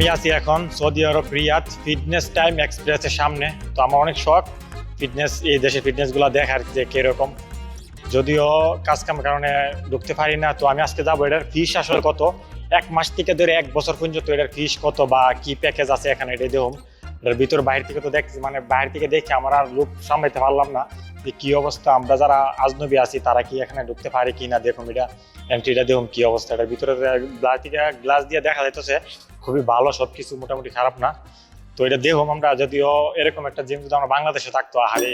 আমি আছি এখন সৌদি আরব, রিয়াদ ফিটনেস টাইম এক্সপ্রেসের সামনে। তো আমার অনেক শখ ফিটনেস, এই দেশের ফিটনেসগুলো দেখার যে কীরকম। যদিও কাজ কামের কারণে ঢুকতে পারি না, তো আমি আজকে যাব। এটার ফিস আসলে কত? এক মাস থেকে ধরে এক বছর পর্যন্ত এটার ফিস কত বা কি প্যাকেজ আছে এখানে এটা দেখুন। এটার ভিতর বাইরে থেকে তো দেখছি মানে বাইরে থেকে দেখে আমার আর লোক সামলাইতে পারলাম না যে কি অবস্থা। আমরা যারা আজনবী আছি, তারা কি এখানে ঢুকতে পারি কি না দেখুন এটা এন্ট্রিটা দেখুন কি অবস্থা। এটার ভিতরে গ্লাস থেকে গ্লাস দিয়ে দেখা যাইতেছে। খুবই ভালো সবকিছু মোটামুটি খারাপ না। তো এটা দেখো আমরা যদিও এরকম একটা জিম যদি আমরা বাংলাদেশে থাকতো আহারে।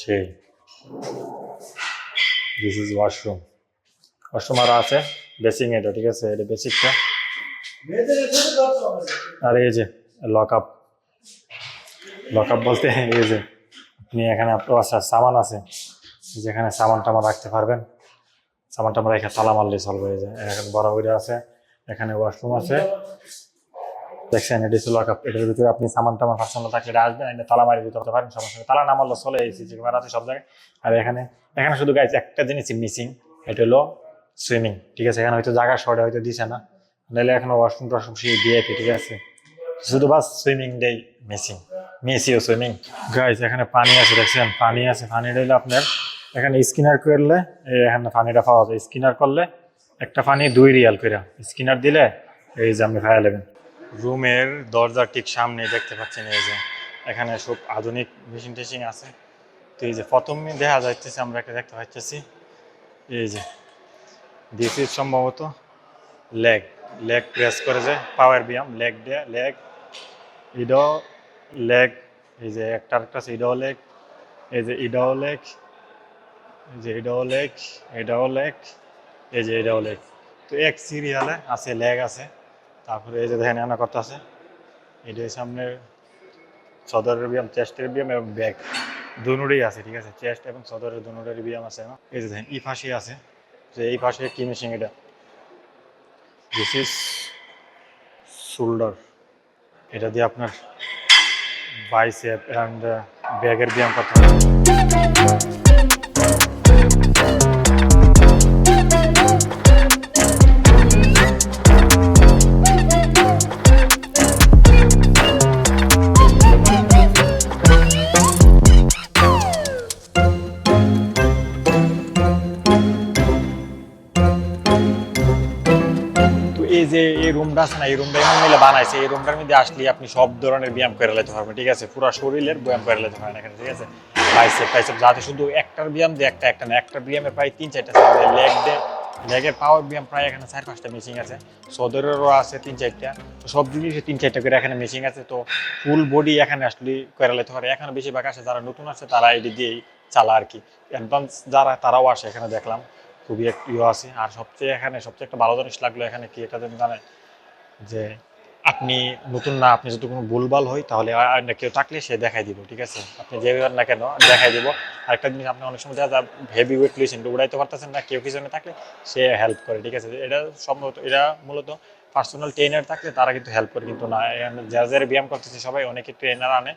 সে দিস ইজ ওয়াশরুম আরও আছে বেসিং এটা, ঠিক আছে? এটা বেসিকটা আর এই যে লক আপ লক আপ বলতে এই যে, আপনি এখানে আপনার সামান আছে। যেখানে সামান টামান রাখতে পারবেন। সামান টামান রেখে তালা মারলে চলবে এই যে এখানে বড় করে আছে, এখানে ওয়াশরুম আছে। দেখছেন, এটা লক আপ এটার ভিতরে আপনি সামান টামান পার্সোনাল থাকলে এটা আসবেন এটা তালা মারি দিতে হতে পারেন, সমস্যা। তালা না মারলে চলে এই সিসি আছে সব জায়গায়। আর এখানে এখানে শুধু গাইছে একটা জিনিস মিসিং এটা হলো সুইমিং ঠিক আছে? এখানে হয়তো জায়গা শর্টে হয়তো দিছে না। নাহলে এখানে ওয়াশরুম টশরুম সেই দিয়ে ঠিক আছে? শুধু বাস সুইমিং ডেই মিসিং মেসিও সুইমিং গাইজ এখানে পানি আছে, দেখছেন? পানি আছে, পানি রইলে আপনার। এখানে স্কিনার করলে এখানে পানিটা পাওয়া যায়। স্কিনার করলে একটা পানি দুই রিয়াল করে স্কিনার দিলে এই যে আপনি খাইয়া নেবেন। রুমের দরজার ঠিক সামনে দেখতে পাচ্ছেন এই যে। এখানে সব আধুনিক মেশিন টেশিন আছে। তো এই যে প্রথমে দেখা যাইতেছে, আমরা একটা দেখতে পাচ্ছি এই যে দিস ইজ সম্ভবত লেগ লেগ প্রেস করে যে পাওয়ার ব্যায়াম লেগ দিয়ে লেগ ইডো লেগ এই যে একটা একটা আছে, ইডো লেগ এই যে ইডো লেগ এই যে ইডো লেগ এটাও লেগ এই যে এটাও লেগ তো এক সিরিয়ালে আছে লেগ আছে, তারপরে এই যে দেখেন এনা করতে আছে, এটা সামনে সদরের ব্যায়াম চেস্টের ব্যায়াম এবং ব্যাগ দুনুরেই আছে, ঠিক আছে? চেস্ট এবং সদরের দুনুরের ব্যায়াম আছে? এই যে দেখেন, এই পাশে আছে। যে এই পাশে কি মেশিন এটা? দিস ইজ শোল্ডার এটা দিয়ে আপনার বাইসেপ অ্যান্ড ব্যাগের ব্যায়াম করতে হবে। রুমটা আছে না, এই রুমটা এমন মিলে বানাইছে। এই রুমটার মধ্যে আসলে আপনি সব ধরনের ব্যায়াম করে নিতে পারবেন, ঠিক আছে? পুরো শরীরের ব্যায়াম করে নিতে পারবেন এখানে, ঠিক আছে? বাইসেপ টাইসেপ যাতে শুধু একটার ব্যায়াম দিয়ে, একটা একটা না, একটা ব্যায়ামে প্রায় তিন চারটা লেগ দিয়ে। লেগের পাওয়ার ব্যায়াম প্রায় এখানে চার পাঁচটা মেশিন আছে। সদরেরও আছে তিন চারটা। তো সব জিনিসে তিন চারটা করে এখানে মেশিন আছে। তো ফুল বডি এখানে আসলে করে নিতে পারে। এখানে বেশিরভাগ আসে যারা নতুন আছে, তারা এটি দিয়েই চালা আর কি। অ্যাডভান্স যারা, তারাও আসে এখানে দেখলাম। খুবই একটু ইয়ে আছে। আর সবচেয়ে এখানে সবচেয়ে একটা ভালো জিনিস লাগল এখানে কি? এটা তুমি জানেন যে আপনি নতুন না, আপনি যদি কোনো ভুলভাল হয়, তাহলে আর কেউ থাকলে সে দেখাই দিব, ঠিক আছে? আপনি যে ব্যাপার না কেন, দেখাই দিব। আরেকটা জিনিস, আপনি অনেক সময় যা হেভি ওয়েট লিয়েছেন উড়াইতে পারতেছেন না, কেউ পিছনে থাকলে সে হেল্প করে, ঠিক আছে? এটা সম্ভবত, এটা মূলত পার্সোনাল ট্রেনার থাকলে তারা কিন্তু হেল্প করে, কিন্তু না। যারা যারা ব্যায়াম করতেছে সবাই, অনেকে ট্রেনার আনে,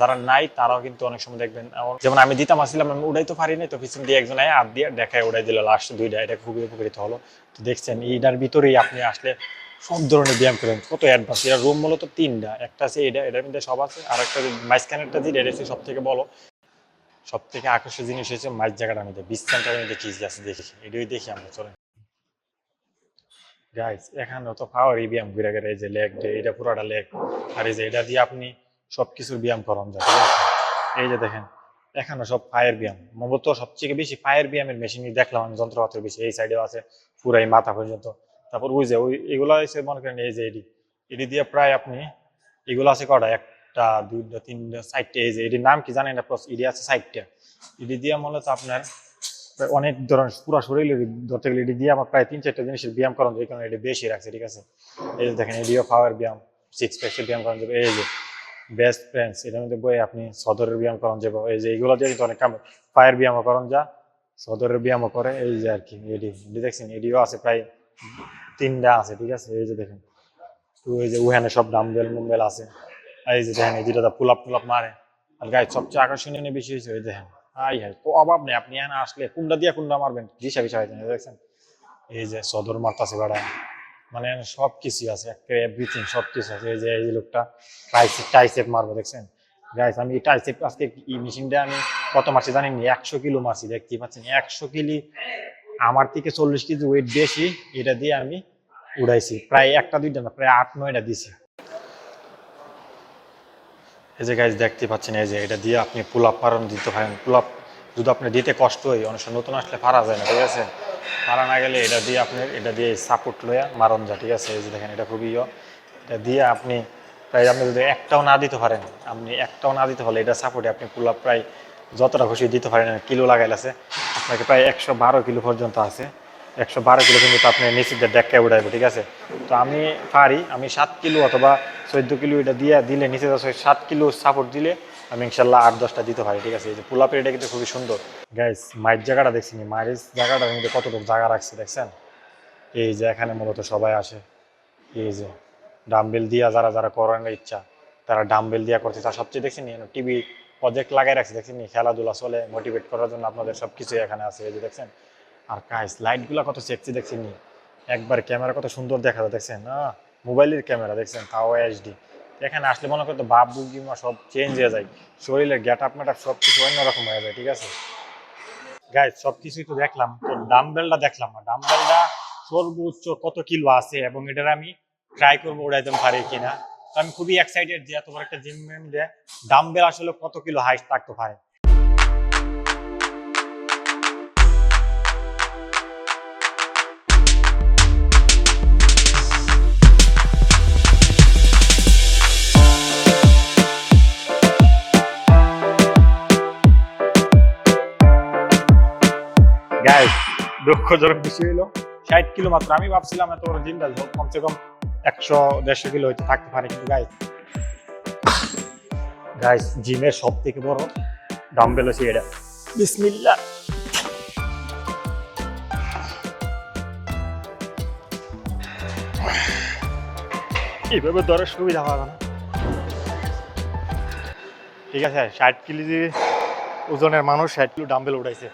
যারা নাই তারাও কিন্তু অনেক সময় দেখবেন যেমন আমি দিতাম, আসছিলাম, আমি উড়াইতে পারিনি, তো পিছন দিয়ে একজন আয় হাত দিয়ে দেখায়, উড়াই দিল লাস্ট দুইটা, এটা খুবই উপকৃত হলো। তো দেখছেন, এইটার ভিতরেই আপনি আসলে সব ধরনের ব্যায়াম করেন। কত অ্যাডভান্স এটা রুম মূলত তিনটা। একটা আছে এটা, এটার মধ্যে সব আছে। আর একটা মাঝখানেরটা যেটা এটা সব থেকে বলো সব থেকে আকর্ষণীয় জিনিস হচ্ছে মাঝ জায়গাটার মধ্যে। বিশ্রামটার মধ্যে কি আছে দেখি। এটাই দেখি আমরা, চলেন। গাইস এখানে তো পাওয়ারই ব্যায়াম ঘুরে গেলে এই যে লেগ ডে এটা পুরোটা লেগ আর এই যে এটা দিয়ে আপনি সব কিছুর ব্যায়াম করান আছে? এই যে দেখেন, এখানে সব পায়ের ব্যায়াম। মূলত সবথেকে বেশি পায়ের ব্যায়ামের মেশিন দেখলাম আমি, যন্ত্রপাতির বেশি। এই সাইডেও আছে, পুরাই মাথা পর্যন্ত। তারপর ওই যে, ওই এগুলো এসে মনে করেন এই যে এডি এডি দিয়ে প্রায় আপনি এগুলো আছে কটা? একটা, দুইটা, তিনটা, চারটে, এই যে এটির নাম কি জানেন? না প্লাস ইডি আছে চারটা। ইডি দিয়ে মূলত আপনার অনেক ধরনের, পুরো শরীরের ধরতে গেলে এটি দিয়ে আমার প্রায় তিন, চারটা জিনিসের ব্যায়াম করানো যায় কারণ এটি বেশি রাখছে, ঠিক আছে? এই যে দেখেন, এডিও পাওয়ার ব্যায়াম সিক্স প্যাক্সের ব্যায়াম করানো যাবে, এই যে বেস্ট ফ্রেন্ডস এটার মধ্যে বই আপনি সদরের ব্যায়াম করানো যাবে, এই যে এগুলো দিয়ে কিন্তু অনেক কাম, পায়ের ব্যায়ামও করানো যা সদরের ব্যায়ামও করে, এই যে আর কি, এডি এডি দেখছেন, এডিও আছে প্রায় তিনটা আছে, ঠিক আছে? এই যে দেখেন এই যে ওখানে সব ডাম্বেল মুম্বেল আছে। এই যে দেখেন, এই দুটা পুল আপ টুল আপ মারে। আর গায়ে সবচেয়ে আকর্ষণীয় বেশি হয়েছে ওই দেখেন। হাই হাই, তো অভাব নেই, আপনি এখানে আসলে কুন্ডা দিয়ে কুন্ডা মারবেন, দিশা বিশা হয়ে দেখছেন? এই যে সদর মারতাছে বেড়া মানে সব কিছু আছে একটা এভরিথিং সব কিছু আছে। এই যে, এই লোকটা টাইসেপ টাইসেপ মারবো, দেখছেন? গাইস আমি টাইসেপ আজকে এই মেশিনটা আমি কত মারছি জানি না? একশো কিলো মারছি, দেখতেই পাচ্ছেন? একশো কিলি, আমার থেকে চল্লিশ কেজি ওয়েট বেশি, এটা দিয়ে আমি উড়াইছি। প্রায় একটা, দুইটা না, প্রায় আট, নয়টা দিছি। এই যে গাইজ দেখতে পাচ্ছেন, এই যে এটা দিয়ে আপনি পুল আপ মারণ দিতে পারেন পুল আপ যদি আপনি দিতে কষ্ট হয়, অনেক সময় নতুন আসলে পারা যায় না, ঠিক আছে? পারা না গেলে এটা দিয়ে আপনি, এটা দিয়ে সাপোর্ট লইয়া মারণ যা ঠিক আছে? এই যে দেখেন, এটা খুবই ইয়ে। এটা দিয়ে আপনি প্রায় আপনি যদি একটাও না দিতে পারেন, আপনি একটাও না দিতে পারলে এটা সাপোর্টে আপনি পুল আপ প্রায় যতটা খুশি দিতে পারেন। কিলো লাগাইল আছে আপনাকে প্রায় একশো বারো কিলো পর্যন্ত আছে। একশো বারো কিলো কিন্তু আপনি নিচের ডেক্কায় উঠাইবো ঠিক আছে? তো আমি পারি, আমি সাত কিলো অথবা চোদ্দ কিলো এটা দিয়ে দিলে, নিচে সাত কিলো সাপোর্ট দিলে আমি ইনশাল্লাহ আট, দশটা দিতে পারি, ঠিক আছে? এই যে পোলাপের এটা কিন্তু খুবই সুন্দর। গাইস মায়ের জায়গাটা দেখছি নি? মায়ের জায়গাটা কিন্তু কতটুকু জায়গা রাখছে, দেখছেন? এই যে এখানে মূলত সবাই আসে। এই যে ডাম্বেল দিয়া যারা যারা করানোর ইচ্ছা, তারা ডাম্বেল দিয়া করছে তার সবচেয়ে দেখছি টিভি প্রজেক্ট লাগাই রাখছে, দেখছেন খেলাধুলা চলে মোটিভেট করার জন্য আপনাদের সব কিছুই এখানে আছে, এই যে দেখছেন? আর কাইস লাইটগুলো কত সেক্সি দেখছেন নি? একবার ক্যামেরা কত সুন্দর দেখা যায়, দেখছেন? না? মোবাইলের ক্যামেরা দেখছেন? তাও এইচডি এখানে আসলে মনে করতো বাপ বুকিমা সব চেঞ্জ হয়ে যায়। শরীরের গ্যাট আপ ম্যাট সব কিছু অন্যরকম হয়ে যায়, ঠিক আছে? গাইজ সব কিছুই তো দেখলাম। তো ডাম্বেলটা দেখলাম না। ডাম্বেলটা সর্বোচ্চ কত কিলো আছে এবং এটার আমি ট্রাই করব উড়াইতে পারি কিনা। তো আমি খুবই এক্সাইটেড যে এত বড় একটা জিম ডাম্বেল আসলে কত কিলো হাইট থাকতে পারে। দুঃখজনক বিষয় হলো ষাট কিলো মাত্র। আমি ভাবছিলাম এত বড় জিমটা কমসে কম একশো, দেড়শো কিলো হয়তো থাকতে পারে, কিন্তু গাইস গাইস জিমের সব থেকে বড় ডাম্বেল হচ্ছে এটা। বিসমিল্লা এইভাবে ধরার সুবিধা হবে না। ঠিক আছে, ষাট কেজি ওজনের মানুষ, ষাট কিলো ডাম্বেল উঠাইছে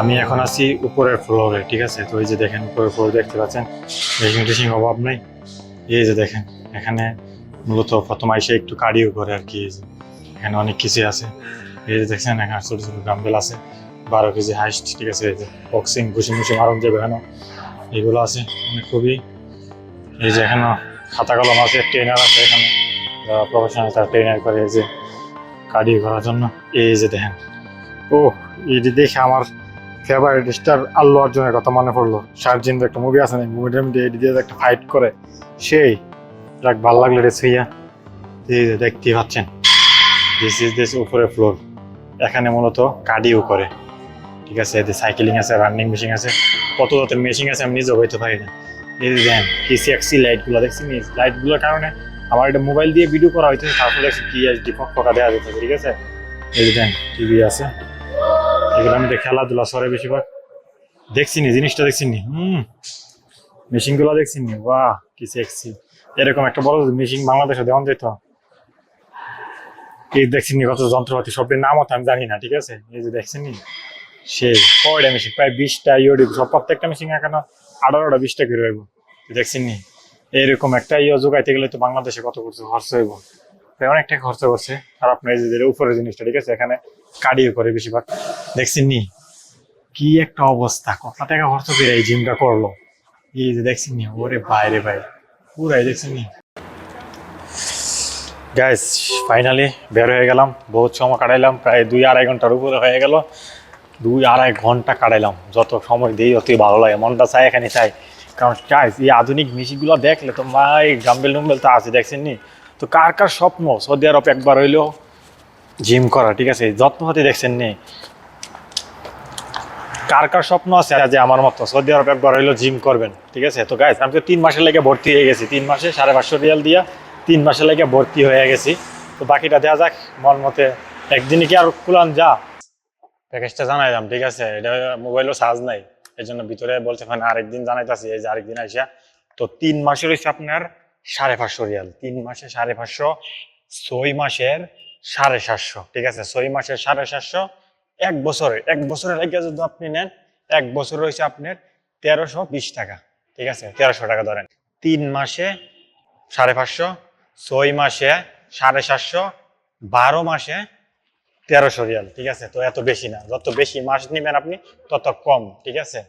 আমি এখন আছি উপরের ফ্লোরে ঠিক আছে? তো এই যে দেখেন, উপরের ফ্লোর দেখতে পাচ্ছেন? টেশিং অভাব নেই? এই যে দেখেন, এখানে মূলত প্রথম আইসে একটু কার্ডিও করে আর কি, এই যে। এখানে অনেক কিছু আছে। এই যে দেখছেন, এখানে ছোট ছোট ডাম্বেল আছে। বারো কেজি হাইস্ট, ঠিক আছে? এই যে বক্সিং ঘুষি মুসি মারণ যাবে এখানে এগুলো আছে। মানে খুবই এই যে এখানে খাতা কলম আছে ট্রেনার আছে এখানে। প্রফেশনাল তারা ট্রেনার করে, এই যে কার্ডিও করার জন্য। এই যে দেখেন। ও এটি দেখে আমার ফেভারিট স্টার আল্লু অর্জুনের কথা মনে পড়ল। শারজিন একটা মুভি আছে না মুভিটার মধ্যে এটি দিয়ে একটা ফাইট করে, সেই যাক, ভালো লাগল রে ছুইয়া এই যে দেখতেই পাচ্ছেন। দিস ইজ দিস উপরে ফ্লোর এখানে মূলত কার্ডিও করে। ঠিক আছে এতে সাইকেলিং আছে রানিং মেশিন আছে। কত জাতের মেশিন আছে আমি নিজেও হইতে পারি না। এই যে দেখেন কি সেক্সি লাইটগুলো দেখছি নিজ লাইটগুলোর কারণে আমার এটা মোবাইল দিয়ে ভিডিও করা হইতে তারপরে দেখছি কি এইচডি ফকা দেওয়া যেতে ঠিক আছে? এই যে দেখেন টিভি আছে। এগুলো আমি খেলাধুলা সরে বেশিরভাগ। দেখছি নি জিনিসটা দেখছি নি হুম মেশিনগুলো দেখছি নি বাহ, কি সেক্সি এরকম একটা বড় মেশিন বাংলাদেশে দেওয়ান যেত। এই দেখছি নি কত যন্ত্রপাতি সবের নাম তো আমি জানি না, ঠিক আছে? এই যে দেখছি নি সে কয়টা মেশিন? প্রায় বিশটা ইউডিউ সব প্রত্যেকটা মেশিন এখানে আঠারোটা, বিশটা করে হইব। দেখছি নি এরকম একটা ইয়ে যোগাইতে গেলে তো বাংলাদেশে কত কিছু খরচ হইব? প্রায় অনেকটা খরচ করছে। আর আপনার এই যে উপরের জিনিসটা, ঠিক আছে? এখানে কার্ডিও করে বেশিরভাগ। দেখছেন নি? কি একটা অবস্থা কত টাকা খরচ করে এই জিমটা করল। এই যে দেখছেন নি? ওরে বাইরে ভাই, পুরাই দেখছেন নি? গাইস ফাইনালি বের হয়ে গেলাম। বহুত সময় কাটাইলাম, প্রায় দুই আড়াই ঘণ্টার উপরে হয়ে গেল। দুই আড়াই ঘণ্টা কাটাইলাম। যত সময় দিই, অতই ভালো লাগে। মনটা চাই এখানে চাই কারণ চাই এই আধুনিক মেশিনগুলো দেখলে তো মাই ডাম্বেল ডুম্বেল তো আছে, দেখছেন নি? তো কার কার স্বপ্ন? সৌদি আরব একবার হইলেও জিম করা, ঠিক আছে? যত্নপাতি দেখছেন নি? কার কার স্বপ্ন আছে যে আমার মতো? সৌদি আরব একবার হইল জিম করবেন, ঠিক আছে? তো গাইজ আমি তো তিন মাসের লেগে ভর্তি হয়ে গেছি। তিন মাসে সাড়ে পাঁচশো রিয়াল দিয়া তিন মাসের লেগে ভর্তি হয়ে গেছি। তো বাকিটা দেওয়া যাক, মন মতে। একদিনে কি আর কুলান যা? প্যাকেজটা জানাইলাম ঠিক আছে? এটা মোবাইলও চার্জ নাই। এই জন্য ভিতরে বলছে মানে আরেকদিন জানাইতেছি। এই যে আরেকদিন আইসা। তো তিন মাসের হচ্ছে আপনার সাড়ে পাঁচশো রিয়াল। তিন মাসে সাড়ে পাঁচশো, ছয় মাসের সাড়ে সাতশো, ঠিক আছে? ছয় মাসের সাড়ে সাতশো, এক বছরে এক বছরের আগে যদি আপনি নেন, এক বছর হয়েছে আপনার তেরোশো বিশ টাকা, ঠিক আছে? তেরোশো টাকা ধরেন। তিন মাসে সাড়ে পাঁচশো, ছয় মাসে সাড়ে সাতশো, বারো মাসে তেরোশো রিয়াল, ঠিক আছে? তো এত বেশি না। যত বেশি মাস নেবেন আপনি, তত কম, ঠিক আছে?